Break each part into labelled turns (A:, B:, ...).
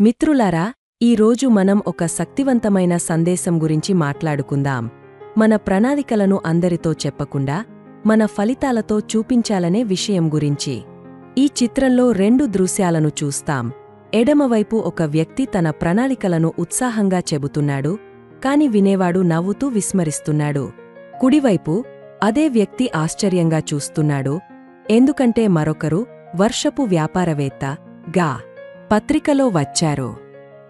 A: మిత్రులారా ఈరోజు మనం ఒక శక్తివంతమైన సందేశం గురించి మాట్లాడుకుందాం. మన ప్రణాళికలను అందరితో చెప్పకుండా మన ఫలితాలతో చూపించాలనే విషయం గురించి. ఈ చిత్రంలో రెండు దృశ్యాలను చూస్తాం. ఎడమవైపు ఒక వ్యక్తి తన ప్రణాళికలను ఉత్సాహంగా చెబుతున్నాడు కాని వినేవాడు నవ్వుతూ విస్మరిస్తున్నాడు. కుడివైపు అదే వ్యక్తి ఆశ్చర్యంగా చూస్తున్నాడు ఎందుకంటే మరొకరు వర్షపు వ్యాపారవేత్త గా. పత్రికలో వచ్చారు.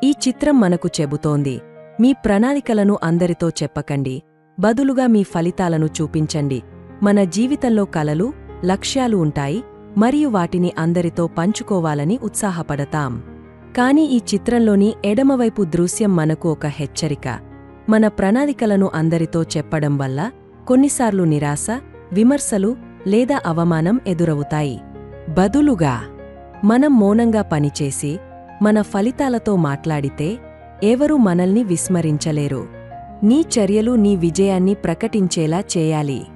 A: ఈ చిత్రం మనకు చెబుతోంది. మీ ప్రణాళికలను అందరితో చెప్పకండి. బదులుగా మీ ఫలితాలను చూపించండి. మన జీవితంలో కలలు లక్ష్యాలు ఉంటాయి. మరియు వాటిని అందరితో పంచుకోవాలని ఉత్సాహపడతాం. కాని ఈ చిత్రంలోని ఎడమవైపు దృశ్యం మనకు ఒక హెచ్చరిక. మన ప్రణాళికలను అందరితో చెప్పడం వల్ల కొన్నిసార్లు నిరాశ విమర్శలు లేదా అవమానం ఎదురవుతాయి. బదులుగా మనం మౌనంగా పనిచేసి మన ఫలితాలతో మాట్లాడితే ఎవరూ మనల్ని విస్మరించలేరు. నీ చర్యలు నీ విజయాన్ని ప్రకటించేలా చేయాలి.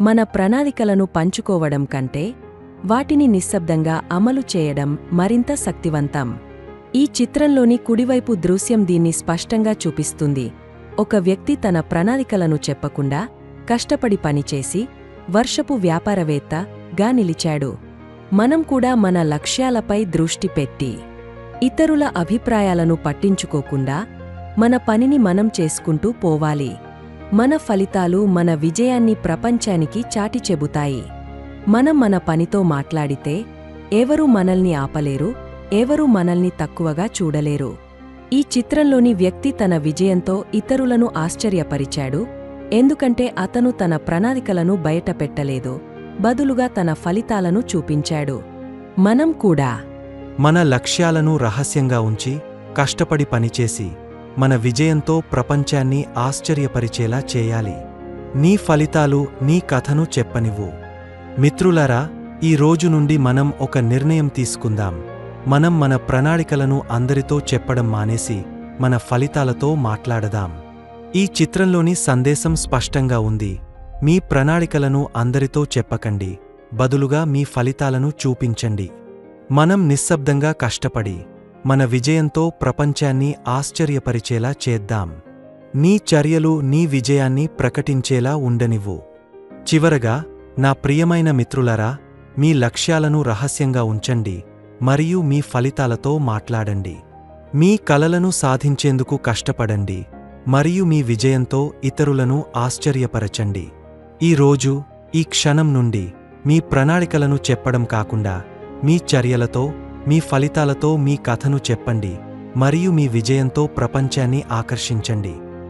A: మన ప్రణాళికలను పంచుకోవడం కంటే వాటిని నిశ్శబ్దంగా అమలు చేయడం మరింత శక్తివంతం. ఈ చిత్రంలోని కుడివైపు దృశ్యం దీన్ని స్పష్టంగా చూపిస్తుంది. ఒక వ్యక్తి తన ప్రణాళికలను చెప్పకుండా కష్టపడి పనిచేసి వర్షపు వ్యాపారవేత్త గా నిలిచాడు. మనం కూడా మన లక్ష్యాలపై దృష్టి పెట్టి ఇతరుల అభిప్రాయాలను పట్టించుకోకుండా మన పనిని మనం చేసుకుంటూ పోవాలి. మన ఫలితాలు మన విజయాన్ని ప్రపంచానికి చాటి చెబుతాయి. మనం మన పనితో మాట్లాడితే ఎవరూ మనల్ని ఆపలేరు ఎవరూ మనల్ని తక్కువగా చూడలేరు. ఈ చిత్రంలోని వ్యక్తి తన విజయంతో ఇతరులను ఆశ్చర్యపరిచాడు ఎందుకంటే అతను తన ప్రణాళికలను బయటపెట్టలేదు. బదులుగా తన ఫలితాలను చూపించాడు. మనం కూడా
B: మన లక్ష్యాలను రహస్యంగా ఉంచి కష్టపడి పనిచేసి మన విజయంతో ప్రపంచాన్ని ఆశ్చర్యపరిచేలా చేయాలి. నీ ఫలితాలు నీ కథను చెప్పనివ్వు. మిత్రులరా ఈ రోజు నుండి మనం ఒక నిర్ణయం తీసుకుందాం. మనం మన ప్రణాళికలను అందరితో చెప్పడం మానేసి మన ఫలితాలతో మాట్లాడదాం. ఈ చిత్రంలోని సందేశం స్పష్టంగా ఉంది. మీ ప్రణాళికలను అందరితో చెప్పకండి. బదులుగా మీ ఫలితాలను చూపించండి. మనం నిశ్శబ్దంగా కష్టపడి మన విజయంతో ప్రపంచాన్ని ఆశ్చర్యపరిచేలా చేద్దాం. నీ చర్యలు నీ విజయాన్ని ప్రకటించేలా ఉండనివ్వు. చివరగా నా ప్రియమైన మిత్రులరా మీ లక్ష్యాలను రహస్యంగా ఉంచండి మరియు మీ ఫలితాలతో మాట్లాడండి. మీ కలలను సాధించేందుకు కష్టపడండి మరియు మీ విజయంతో ఇతరులను ఆశ్చర్యపరచండి. ఈ రోజు ఈ క్షణం నుండి మీ ప్రణాళికలను చెప్పడం కాకుండా మీ చర్యలతో మీ ఫలితాలతో మీ కథను చెప్పండి మరియు మీ విజయంతో ప్రపంచాన్ని ఆకర్షించండి.